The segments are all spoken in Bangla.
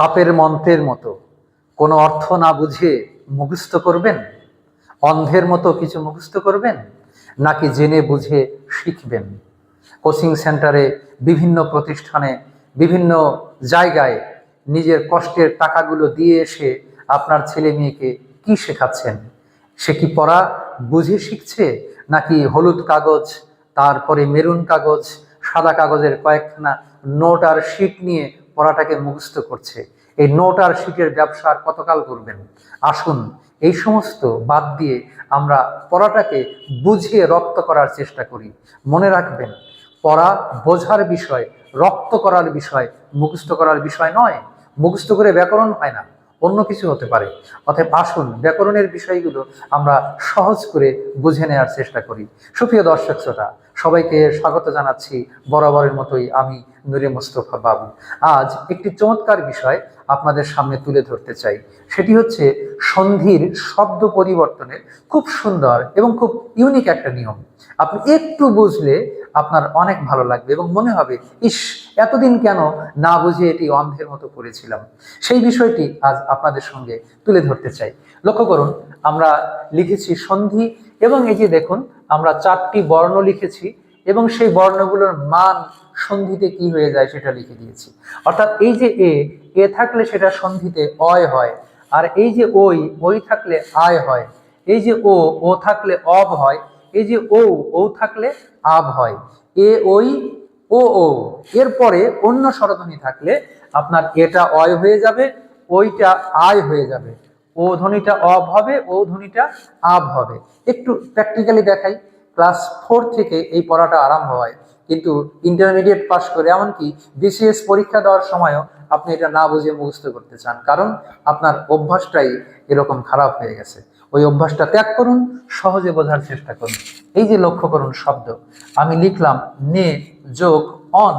সাপের মন্ত্রের মতো। কোনো অর্থ না বুঝে মুখস্থ করবেন? অন্ধের মতো কিছু মুখস্থ করবেন? নাকি জেনে বুঝে শিখবেন? কোচিং সেন্টারে বিভিন্ন প্রতিষ্ঠানে, বিভিন্ন জায়গায় নিজের কষ্টের টাকাগুলো দিয়ে এসে আপনার ছেলে মেয়েকে কি শেখাচ্ছেন? সে কি পড়া বুঝে শিখছে? নাকি হলুদ কাগজ, তারপরে মেরুন কাগজ, সাদা কাগজের কয়েকখানা নোট আর শিট নিয়ে পড়াটাকে মুখস্থ করছে। এই নোট আর শিটের ব্যবসা আর কতকাল করবেন? আসুন, এই সমস্ত বাদ দিয়ে আমরা পড়াটাকে বুঝিয়ে রক্ত করার চেষ্টা করি। মনে রাখবেন, পড়া বোঝার বিষয় রক্ত করার বিষয়, মুখস্থ করার বিষয় নয়। মুখস্থ করে ব্যাকরণ হয় না। অন্য কিছু হতে পারে। অতএব আসুন, ব্যাকরণের বিষয়গুলো আমরা সহজ করে বুঝে নেওয়ার চেষ্টা করি। সুপ্রিয় দর্শক শ্রোতা, সবাইকে স্বাগত জানাচ্ছি বরাবরের মতোই আমি নুরে মুস্তফা বাবু। আজ একটি চমৎকার বিষয় আপনাদের সামনে তুলে ধরতে চাই। সেটি হচ্ছে সন্ধির শব্দ পরিবর্তনের খুব সুন্দর এবং খুব ইউনিক একটা নিয়ম। আপনি একটু বুঝলে আপনার অনেক ভালো লাগবে এবং মনে হবে, ইস, এতদিন কেন না বুঝে এটি অন্ধের মতো পড়েছিলাম সেই বিষয়টি আজ আপনাদের সঙ্গে তুলে ধরতে চাই। লক্ষ্য করুন, আমরা লিখেছি সন্ধি এবং এই যে দেখুন, আমরা চারটি বর্ণ লিখেছি এবং সেই বর্ণগুলোর মান সন্ধিতে কি হয়ে যায় সেটা লিখে দিয়েছি। অর্থাৎ এই যে এ এ থাকলে সেটা সন্ধিতে অয় হয় আর এই যে ওই ওই থাকলে আয় হয়। এই যে ও ও থাকলে অব হয়। এই যে ও ও থাকলে আব হয়। এ ওই ও ও। এরপরে অন্য স্বরধ্বনি থাকলে আপনার এটা অয় হয়ে যাবে, ওইটা আয় হয়ে যাবে। ও ধ্বনিটা অব হবে, ও ধ্বনিটা আব হবে। একটু প্র্যাকটিক্যালি দেখাই। ক্লাস ফোর থেকে এই পড়াটা আরম্ভ হয়। কিন্তু ইন্টারমিডিয়েট পাস করে এমনকি বিসিএস পরীক্ষা দেওয়ার সময়ও আপনি এটা না বুঝে মুখস্থ করতে চান। কারণ আপনার অভ্যাসটাই এরকম খারাপ হয়ে গেছে। ওই অভ্যাসটা ত্যাগ করুন, সহজে বোঝার চেষ্টা করুন। এই যে লক্ষ্য করুন শব্দ, আমি লিখলাম নে যোগ অন।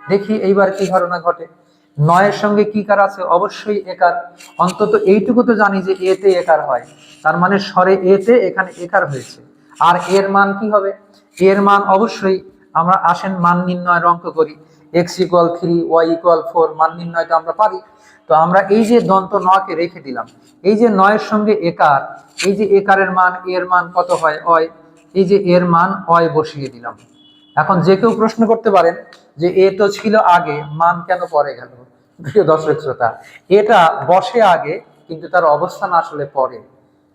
দেখি এইবার কি ঘটনা ঘটে। নয়ের সঙ্গে কি কার আছে? অবশ্যই একার অন্তত এইটুকু তো জানি যে এতে একার হয়। তার মানে স্বরে এতে, এখানে একার হয়েছে। আর এর মান কি হবে? এর মান অবশ্যই আমরা আসেন মান নির্ণয়ের অঙ্ক করি। X equal three Y equal four মান নির্ণয় তো আমরা পারি। তো আমরা এই যে দন্ত নকে রেখে দিলাম, এই যে নয়ের সঙ্গে একার, এই যে একারের মান, এর মান কত হয়? অয়। এই যে এর মান অয় বসিয়ে দিলাম। এখন যে কেউ প্রশ্ন করতে পারেন যে এ তো ছিল আগে, মান কেন পরে গেল? দর্শক শ্রোতা, এটা বসে আগে, কিন্তু তার অবস্থান আসলে পরে।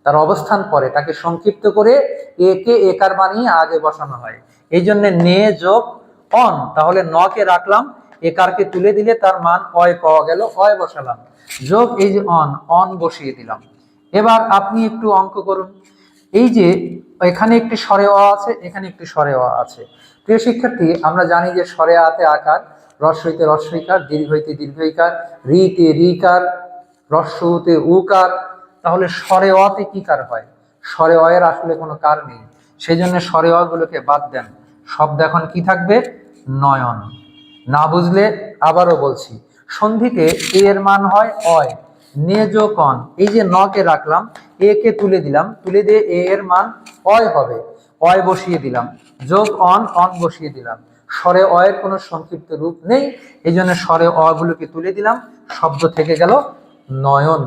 তার অবস্থান পরে। তাকে সংক্ষিপ্ত করে একে একার বানিয়ে আগে বসানো হয়। এই জন্য নে যোগ অন। তাহলে নকে রাখলাম একারকে তুলে দিলে তার মান অয় পাওয়া গেল অয় বসালাম। যোগ এই যে অন অন বসিয়ে দিলাম। এবার আপনি একটু অঙ্ক করুন। এই যে এখানে একটি স্বরে অ আছে, এখানে একটি স্বরে অ আছে। প্রিয় শিক্ষার্থী, আমরা জানি যে স্বরে আতে আকার রস্বইতে রস্বইকার দীর্ঘ হইতে দীর্ঘইকার রিতে রিকার রস্যতে উকার। তাহলে স্বরে অতে কি কার হয়? স্বরে অয়ের আসলে কোনো কার নেই। সেই জন্য স্বরে অ গুলোকে বাদ দেন। শব্দ এখন কি থাকবে? নয়ন। না বুঝলে আবারও বলছি। সন্ধিতে এ এর মান হয় অয়। নেজ কন এই যে নকে রাখলাম, এ কে তুলে দিলাম, তুলে দিয়ে এ এর মান অয় হবে। অয় বসিয়ে দিলাম। যোগ অন অন বসিয়ে দিলাম। স্বরে অয়ের কোনো সংক্ষিপ্ত রূপ নেই, এই জন্য স্বরে অগুলোকে তুলে দিলাম। শব্দ থেকে গেল নয়ন।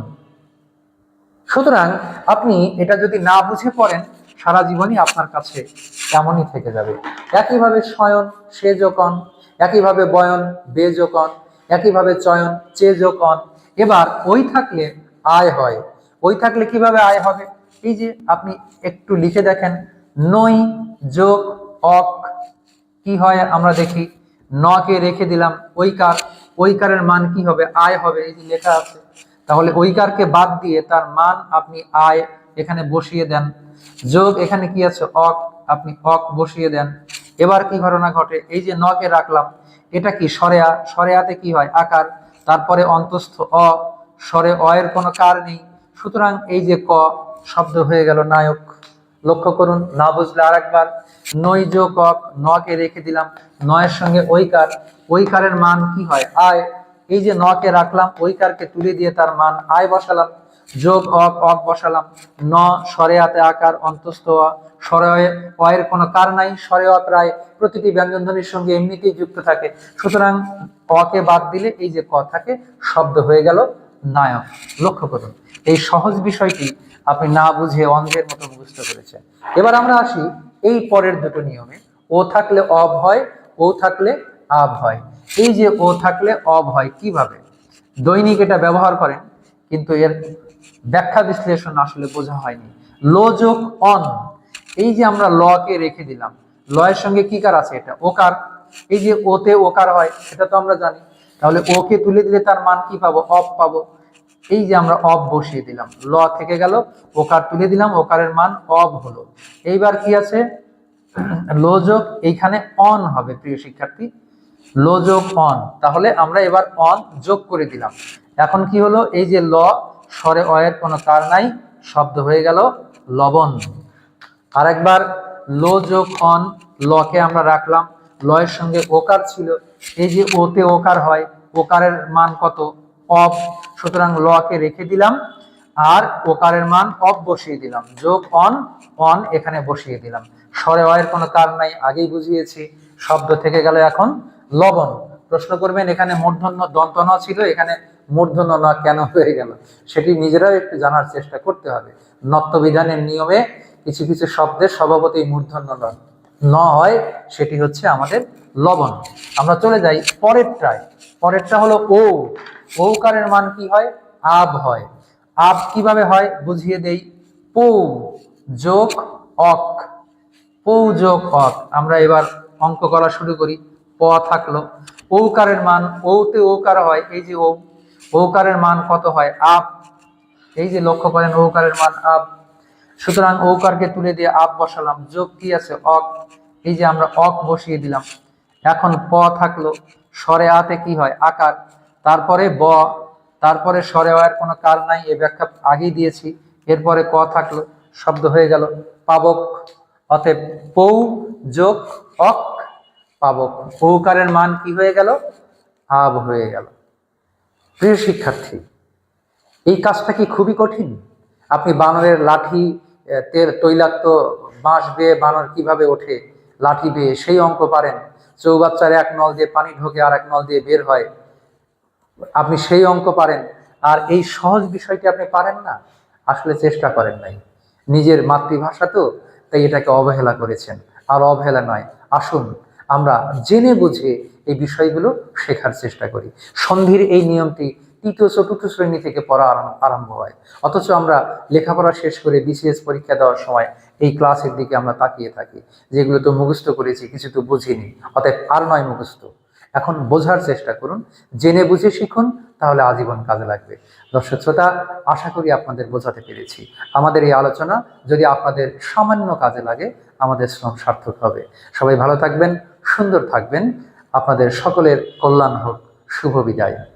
সুতরাং আপনি এটা যদি না বুঝে পড়েন, সারা জীবনই আপনার কাছে এমনই থেকে যাবে। একইভাবে শয়ন সে যোকন একইভাবে বয়ন বে যোকন একইভাবে চয়ন চে যোকন এবার ওই থাকলে আয় হয়। ওই থাকলে কীভাবে আয় হবে? এই যে আপনি একটু লিখে দেখেন, নই, যোগ, অক, কি হয় আমরা দেখি? নকে রেখে দিলাম ঐকার ঐকারের মান কি হবে? আয় হবে, এই যে লেখা আছে। তাহলে ঐকারকে বাদ দিয়ে তার মান আপনি আয় এখানে বসিয়ে দেন। যোগ এখানে কি আছে? অক, আপনি অক বসিয়ে দেন। এবার কি ঘটনা ঘটে? এই যে নকে রাখলাম, এটা কি সরেয়া? সরেয়াতে কি হয়? আকার, তারপরে অন্তস্থ, অ স্বরে অ এর কোনো কার নেই। সুতরাং এই যে ক, শব্দ হয়ে গেল নায়ক। লক্ষ্য করুন, না বুঝলে আর একবার নই যো কক নকে রেখে দিলাম। নয়ের সঙ্গে ঐকার ঐকারের মান কি হয়? আয়। এই যে নকে রাখলাম ঐকারকে তুলে দিয়ে তার মান আয় বসালাম। যোগ অক অক বসালাম। ন স্বরে আতে আকার, অন্তস্থ অয়ে- অয়ের কোনো কার নাই স্বরে অ প্রায় প্রতিটি ব্যঞ্জন ধ্বনির সঙ্গে এমনিতেই যুক্ত থাকে। সুতরাং অকে বাদ দিলে এই যে ক থাকে, শব্দ হয়ে গেল নায়ক। লক্ষ্য করুন, এই সহজ বিষয়টি আপনি না বুঝে অন্ধের মতো মুখস্থ করেছেন। এবার আমরা আসি এই পরের দুটো নিয়মে। ও থাকলে অব হয় ও থাকলে আব হয় এই যে ও থাকলে অব হয় কীভাবে? দৈনিক এটা ব্যবহার করেন, কিন্তু এর ব্যাখ্যা বিশ্লেষণ আসলে বোঝা হয়নি। লো অন, এই যে আমরা ল কে রেখে দিলাম, লয়ের সঙ্গে কি কার আছে? এটা ওকার। এই যে ওতে ওকার হয় সেটা তো আমরা জানি। তাহলে ওকে তুলে দিলে তার মান কি পাবো? অফ পাবো। এই যে আমরা অফ বসিয়ে দিলাম, ল থেকে গেল, ওকার তুলে দিলাম, ওকারের মান অব হলো। এইবার কি আছে? লো যোগ এইখানে অন হবে, প্রিয় শিক্ষার্থী। লো যোগ অন, তাহলে আমরা এবার অন যোগ করে দিলাম। এখন কি হলো? এই যে ল স্বরে অয়ের কোনো কার নাই, শব্দ হয়ে গেল লবণ। আরেকবার, লো যোগ লকে আমরা রাখলাম, লয়ের সঙ্গে ওকার ছিল, এই যে ওতে ওকার হয়, ওকারের মান কত? অফ। সুতরাং লকে রেখে দিলাম, আর ওকারের মান অফ বসিয়ে দিলাম। যোগ অন অন এখানে বসিয়ে দিলাম। স্বরে অয়ের কোনো কার নাই, আগেই বুঝিয়েছি, শব্দ থেকে গেল এখন লবণ। প্রশ্ন করবেন, এখানে মূর্ধন্য দন্ত ন ছিল, এখানে মূর্ধন্য ন কেন হয়ে গেল? সেটি নিজেরাও একটু জানার চেষ্টা করতে হবে। নত্যবিধানের নিয়মে কিছু কিছু শব্দের স্বভাবতই মূর্ধন্য ন ন হয় সেটি হচ্ছে আমাদের লবণ। আমরা চলে যাই পরেরটায়। পরেরটা হলো ও ঔকারের মান কি হয়? আব হয়। আব কীভাবে হয়? বুঝিয়ে দেই। পৌ যোগ অক। পৌ যোগ অক। আমরা এবার অঙ্ক করা শুরু করি। প থাকল। ঔকারের মান ঔতে ঔকার হয়। এই যে ঔ ঔকারের মান কত হয়? আপ। এই যে লক্ষ্য করেন ঔকারের মান আপ। সুতরাং ঔকারকে তুলে দিয়ে আপ বসালাম। যোগ কি আছে? অক। এই যে আমরা অক বসিয়ে দিলাম। এখন প থাকল। স্বরে আতে কি হয়? আকার। তারপরে ব। তারপরে স্বরে অয়ের কোনো কার নাই। এ ব্যাখ্যা আগেই দিয়েছি। এরপরে ক থাকল। শব্দ হয়ে গেল। পাবক। অতএব পৌ যোগ অক পাবক। পৌকারের মান কি হয়ে গেল? আব হয়ে গেল। প্রিয় শিক্ষার্থী, এই কাজটা কি খুবই কঠিন? আপনি বানরের লাঠি তেল, তৈলাক্ত বাঁশ বেয়ে বানর কীভাবে ওঠে, লাঠি বেয়ে সেই অঙ্ক পারেন। চৌবাচ্চার এক নল দিয়ে পানি ঢোকে আর এক নল দিয়ে বের হয়। আপনি সেই অঙ্ক পারেন। আর এই সহজ বিষয়টি আপনি পারেন না, আসলে চেষ্টা করেন নাই। নিজের মাতৃভাষা তো, তাই এটাকে অবহেলা করেছেন। আর অবহেলা নয়, আসুন আমরা জেনে বুঝে এই বিষয়গুলো শেখার চেষ্টা করি। সন্ধির এই নিয়মটি তৃতীয় চতুর্থ শ্রেণি থেকে পড়া আরম্ভ- হয়। অথচ আমরা লেখাপড়া শেষ করে বিসিএস পরীক্ষা দেওয়ার সময় এই ক্লাসের দিকে আমরা তাকিয়ে থাকি। যেগুলো তো মুখস্থ করেছি, কিছু তো বুঝিনি। অতএব আর নয় মুখস্থ। এখন বোঝার চেষ্টা করুন, জেনে বুঝে শিখুন, তাহলে আজীবন কাজে লাগবে। দর্শক শ্রোতা, আশা করি আপনাদের বোঝাতে পেরেছি। আমাদের এই আলোচনা যদি আপনাদের সামান্য কাজে লাগে, আমাদের শ্রম সার্থক হবে। সবাই ভালো থাকবেন। সুন্দর থাকবেন। আপনাদের সকলের কল্যাণ হোক। শুভ বিদায়।